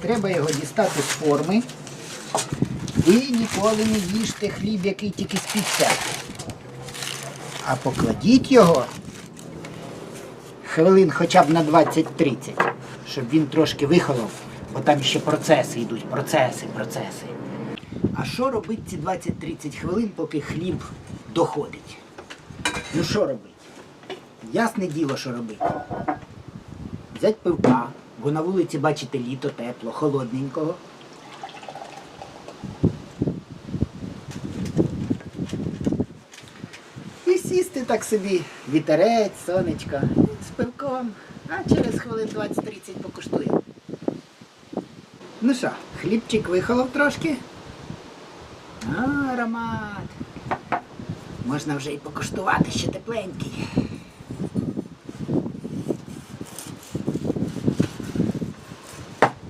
треба його дістати з форми. І ніколи не їжте хліб, який тільки спікся. А покладіть його хвилин хоча б на 20-30, щоб він трошки вихолов, бо там ще процеси йдуть, процеси, процеси. А що робить ці 20-30 хвилин, поки хліб доходить? Ну що робить? Ясне діло, що робити. Взять пивка, бо на вулиці, бачите, літо тепло, холодненького. І сісти так собі, вітерець, сонечко, з пивком, а через хвилин 20-30 покуштує. Ну що, хлібчик вихолов трошки. А, аромат. Можна вже і покуштувати ще тепленький.